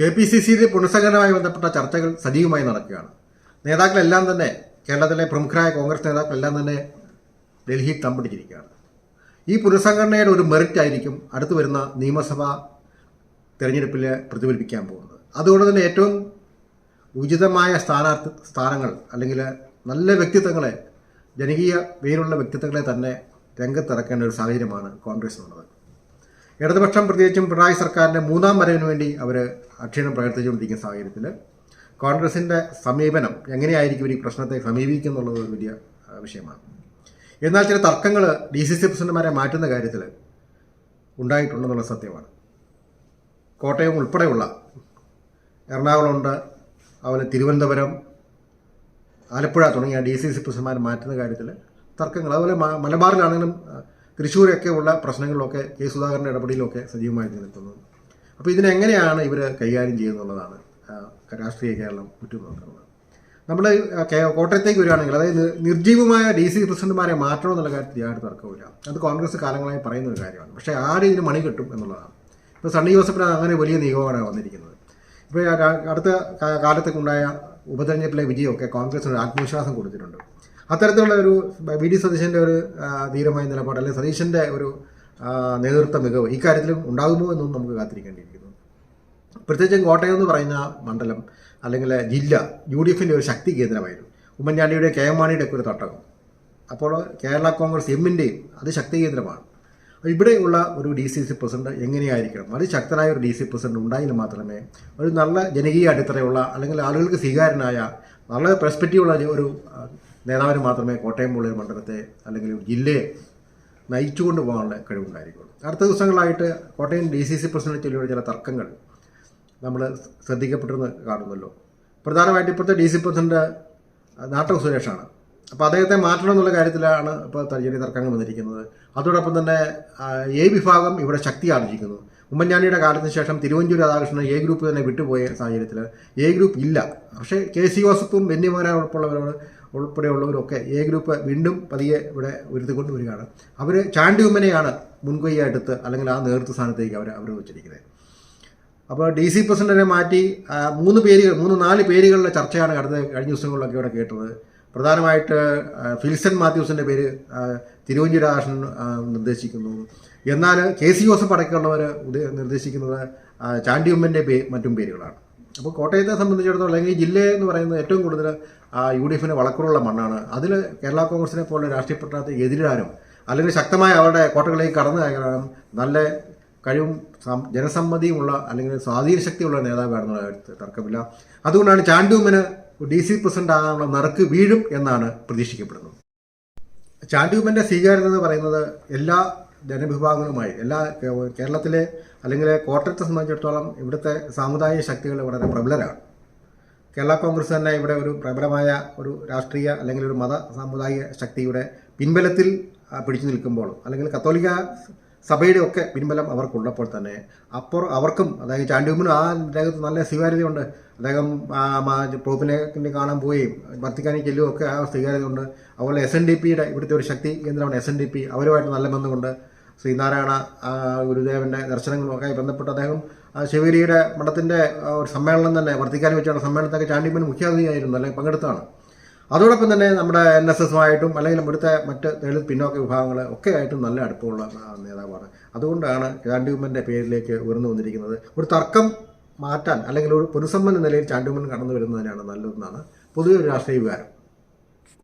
K P C സിയിലെ പുനഃസംഘടനയുമായി ബന്ധപ്പെട്ട ചർച്ചകൾ സജീവമായി നടക്കുകയാണ്. നേതാക്കളെല്ലാം തന്നെ കേരളത്തിലെ പ്രമുഖരായ കോൺഗ്രസ് നേതാക്കളെല്ലാം തന്നെ ഡൽഹിയിൽ തമ്പടിച്ചിരിക്കുകയാണ്. ഈ പുനഃസംഘടനയുടെ ഒരു മെറിറ്റ് ആയിരിക്കും അടുത്തു വരുന്ന നിയമസഭാ തെരഞ്ഞെടുപ്പിൽ പ്രതിഫലിപ്പിക്കാൻ പോകുന്നത്. അതുകൊണ്ട് തന്നെ ഏറ്റവും ഉചിതമായ സ്ഥാനാർത്ഥി സ്ഥാനങ്ങൾ അല്ലെങ്കിൽ നല്ല വ്യക്തിത്വങ്ങളെ ജനകീയ പേരുള്ള വ്യക്തിത്വങ്ങളെ തന്നെ രംഗത്തിറക്കേണ്ട ഒരു സാഹചര്യമാണ് കോൺഗ്രസിനുള്ളത് ഇടതുപക്ഷം പ്രത്യേകിച്ചും പിണറായി സർക്കാരിന്റെ മൂന്നാം വരവിന് വേണ്ടി അവർ അക്ഷീണം പ്രകടിപ്പിച്ചുകൊണ്ടിരിക്കുന്ന സാഹചര്യത്തിൽ കോൺഗ്രസിന്റെ സമീപനം എങ്ങനെയായിരിക്കും ഈ പ്രശ്നത്തെ സമീപിക്കുന്നുള്ളത് ഒരു വലിയ വിഷയമാണ്. എന്നാൽ ചില തർക്കങ്ങൾ ഡി സി സി പ്രസിഡന്റുമാരെ മാറ്റുന്ന കാര്യത്തിൽ ഉണ്ടായിട്ടുണ്ടെന്നുള്ള സത്യമാണ്. കോട്ടയം ഉൾപ്പെടെയുള്ള എറണാകുളമുണ്ട് അതുപോലെ തിരുവനന്തപുരം ആലപ്പുഴ തുടങ്ങിയ ഡി സി സി പ്രസിഡന്റുമാർ മാറ്റുന്ന കാര്യത്തിൽ തർക്കങ്ങൾ അതുപോലെ മലബാറിലാണെങ്കിലും തൃശ്ശൂരൊക്കെ ഉള്ള പ്രശ്നങ്ങളിലൊക്കെ കെ സുധാകരന്റെ ഇടപെടലിലൊക്കെ സജീവമായി നിലനിൽക്കുന്നത് അപ്പോൾ ഇതിനെങ്ങനെയാണ് ഇവർ കൈകാര്യം ചെയ്യുന്നുള്ളതാണ് രാഷ്ട്രീയ കേരളം ഉറ്റുനോക്കുന്നത്. നമ്മൾ കോട്ടയത്തേക്ക് വരികയാണെങ്കിൽ അതായത് നിർജീവമായ ഡി സി പ്രസിഡന്റുമാരെ മാറ്റണം എന്നുള്ള കാര്യത്തിൽ യാതൊരു തർക്കമില്ല അത് കോൺഗ്രസ് കാലങ്ങളായി പറയുന്ന ഒരു കാര്യമാണ്. പക്ഷേ ആരും ഇതിന് മണി കിട്ടും എന്നുള്ളതാണ്. ഇപ്പോൾ സണ്ണി ജോസഫിനാണ് അങ്ങനെ വലിയ നിയമമാണ് വന്നിരിക്കുന്നത്. ഇപ്പോൾ അടുത്ത കാലത്തേക്കുണ്ടായ ഉപതെരഞ്ഞെടുപ്പിലെ വിജയമൊക്കെ കോൺഗ്രസിന് ആത്മവിശ്വാസം കൊടുത്തിട്ടുണ്ട്. അത്തരത്തിലുള്ള ഒരു വി ഡി സതീശന്റെ ഒരു ധീരമായ നിലപാട് അല്ലെങ്കിൽ സതീശന്റെ ഒരു നേതൃത്വ മികവ് ഇക്കാര്യത്തിലും ഉണ്ടാകുമോ എന്നൊന്നും നമുക്ക് കാത്തിരിക്കേണ്ടിയിരിക്കുന്നു. പ്രത്യേകിച്ചും കോട്ടയം എന്ന് പറയുന്ന മണ്ഡലം അല്ലെങ്കിൽ ജില്ല യു ഡി എഫിന്റെ ഒരു ശക്തി കേന്ദ്രമായിരുന്നു. ഉമ്മൻചാണ്ടിയുടെ കെ എം മാണിയുടെ ഒക്കെ ഒരു തട്ടകം. അപ്പോൾ കേരള കോൺഗ്രസ് എമ്മിന്റെയും അത് ശക്തി കേന്ദ്രമാണ്. ഇവിടെയുള്ള ഒരു ഡി സി സി പ്രസിഡന്റ് എങ്ങനെയായിരിക്കണം? അത് ശക്തനായ ഒരു ഡി സി പ്രസിഡന്റ് ഉണ്ടായെങ്കിൽ മാത്രമേ ഒരു നല്ല ജനകീയ അടിത്തറയുള്ള അല്ലെങ്കിൽ ആളുകൾക്ക് സ്വീകാരനായ നല്ല പെർസ്പെക്റ്റീവുള്ള ഒരു നേതാവിന് മാത്രമേ കോട്ടയം പോലുള്ള മണ്ഡലത്തെ അല്ലെങ്കിൽ ഒരു ജില്ലയെ നയിച്ചുകൊണ്ട് പോകാനുള്ള കഴിവുണ്ടായിരിക്കുള്ളൂ. അടുത്ത ദിവസങ്ങളായിട്ട് Kottayam D C C president ചൊല്ലിയുള്ള ചില തർക്കങ്ങൾ നമ്മൾ ശ്രദ്ധിക്കപ്പെട്ടിരുന്ന് കാണുന്നല്ലോ. പ്രധാനമായിട്ട് ഇപ്പോഴത്തെ ഡി സി പ്രസിഡന്റ് നാട്ടം സുരേഷാണ്. അപ്പോൾ അദ്ദേഹത്തെ മാറ്റണം എന്നുള്ള കാര്യത്തിലാണ് ഇപ്പോൾ ചെറിയ തർക്കങ്ങൾ വന്നിരിക്കുന്നത്. അതോടൊപ്പം തന്നെ എ വിഭാഗം ഇവിടെ ശക്തി ആർജിക്കുന്നു. ഉമ്മൻചാണ്ടിയുടെ കാലത്തിന് ശേഷം തിരുവഞ്ചൂർ രാധാകൃഷ്ണൻ എ ഗ്രൂപ്പ് തന്നെ വിട്ടുപോയ സാഹചര്യത്തിൽ എ ഗ്രൂപ്പ് ഇല്ല. പക്ഷേ കെ സി ജോസഫും ഉൾപ്പെടെയുള്ളവരോട് ഉൾപ്പെടെയുള്ളവരൊക്കെ എ ഗ്രൂപ്പ് വീണ്ടും പതിയെ ഇവിടെ ഉയർത്തിക്കൊണ്ട് വരികയാണ്. അവർ ചാണ്ടി ഉമ്മനെയാണ് മുൻകൈ അല്ലെങ്കിൽ ആ നേതൃത്വ സ്ഥാനത്തേക്ക് അവർ അവർ വെച്ചിരിക്കുന്നത്. അപ്പോൾ ഡി സി പ്രസിഡന്റിനെ മാറ്റി മൂന്ന് പേരുകൾ മൂന്ന് നാല് പേരുകളുടെ ചർച്ചയാണ് കടന്ന് കഴിഞ്ഞ ദിവസങ്ങളിലൊക്കെ ഇവിടെ കേട്ടത്. പ്രധാനമായിട്ട് ഫിൽസൺ മാത്യൂസിന്റെ പേര് തിരുവഞ്ചൂർ നിർദ്ദേശിക്കുന്നു. എന്നാൽ കെ സി ജോസഫ് അടക്കമുള്ളവർ നിർദ്ദേശിക്കുന്നത് ചാണ്ടിയുമ്മന്റെ പേ മറ്റും പേരുകളാണ്. അപ്പോൾ കോട്ടയത്തെ സംബന്ധിച്ചിടത്തോളം അല്ലെങ്കിൽ ഈ ജില്ലയെ എന്ന് പറയുന്നത് ഏറ്റവും കൂടുതൽ യു ഡി എഫിന് വളക്കുറുള്ള മണ്ണാണ്. അതിൽ കേരള കോൺഗ്രസിനെ പോലെ രാഷ്ട്രീയ പ്രകടനത്തെ എതിരാനും അല്ലെങ്കിൽ ശക്തമായ അവരുടെ കോട്ടകളിലേക്ക് കടന്നു കയറാനും നല്ല കഴിവും ജനസമ്മതിയുമുള്ള അല്ലെങ്കിൽ സ്വാധീന ശക്തിയുള്ള നേതാവാണെന്നുള്ള തർക്കമില്ല. അതുകൊണ്ടാണ് ചാണ്ടൂമന് ഡി സി പ്രസിഡന്റ് ആകാനുള്ള നറുക്ക് വീഴും എന്നാണ് പ്രതീക്ഷിക്കപ്പെടുന്നത്. ചാണ്ടൂമന്റെ സ്വീകാര്യത എന്ന് പറയുന്നത് എല്ലാ ജനവിഭാഗങ്ങളുമായി എല്ലാ കേരളത്തിലെ അല്ലെങ്കിൽ കോട്ടയത്തെ സംബന്ധിച്ചിടത്തോളം ഇവിടുത്തെ സാമുദായിക ശക്തികൾ വളരെ പ്രബലരാണ്. കേരള കോൺഗ്രസ് തന്നെ ഇവിടെ ഒരു പ്രബലമായ ഒരു രാഷ്ട്രീയ അല്ലെങ്കിൽ ഒരു മത സാമുദായിക ശക്തിയുടെ പിൻബലത്തിൽ പിടിച്ചു നിൽക്കുമ്പോൾ അല്ലെങ്കിൽ കത്തോലിക്ക സഭയുടെ ഒക്കെ പിൻബലം അവർക്കുള്ളപ്പോൾ തന്നെ അപ്പോൾ അവർക്കും അതായത് ചാണ്ടിയുമ്മിനും ആ രംഗത്ത് നല്ല സ്വീകാര്യതയുണ്ട്. അദ്ദേഹം പോപ്പിനെ കാണാൻ പോവുകയും വത്തിക്കാനിൽ ചെല്ലുകയും ഒക്കെ ആ സ്വീകാര്യതയുണ്ട്. അതുപോലെ എസ് എൻ ഡി പിയുടെ ഇവിടുത്തെ ഒരു ശക്തി കേന്ദ്രമാണ് എസ് എൻ ഡി പി അവരുമായിട്ട് നല്ല ബന്ധമുണ്ട്. ശ്രീനാരായണ ഗുരുദേവന്റെ ദർശനങ്ങളുമൊക്കെ ബന്ധപ്പെട്ട് അദ്ദേഹം ശിവഗിരിയുടെ മഠത്തിന്റെ ഒരു സമ്മേളനം തന്നെ വർത്തിക്കാൻ വെച്ചാണ് സമ്മേളനത്തൊക്കെ ചാണ്ടിയമ്മൻ മുഖ്യാതിഥിയായിരുന്നു അല്ലെങ്കിൽ പങ്കെടുത്താണ് അതോടൊപ്പം തന്നെ നമ്മുടെ എൻ എസ് എസുമായിട്ടും അല്ലെങ്കിൽ ഇവിടുത്തെ മറ്റ് ദളിത് പിന്നോക്ക വിഭാഗങ്ങൾ ഒക്കെ ആയിട്ടും നല്ല അടുപ്പമുള്ള നേതാവാണ്. അതുകൊണ്ടാണ് ചാണ്ടിയമ്മന്റെ പേരിലേക്ക് ഉയർന്നു വന്നിരിക്കുന്നത്. ഒരു തർക്കം മാറ്റാൻ അല്ലെങ്കിൽ ഒരു പൊതുസമ്മൻ എന്ന നിലയിൽ ചാണ്ടിയമ്മൻ കടന്നു വരുന്നതിനാണ് നല്ലതെന്നാണ് പൊതുവെ ഒരു രാഷ്ട്രീയ വികാരം.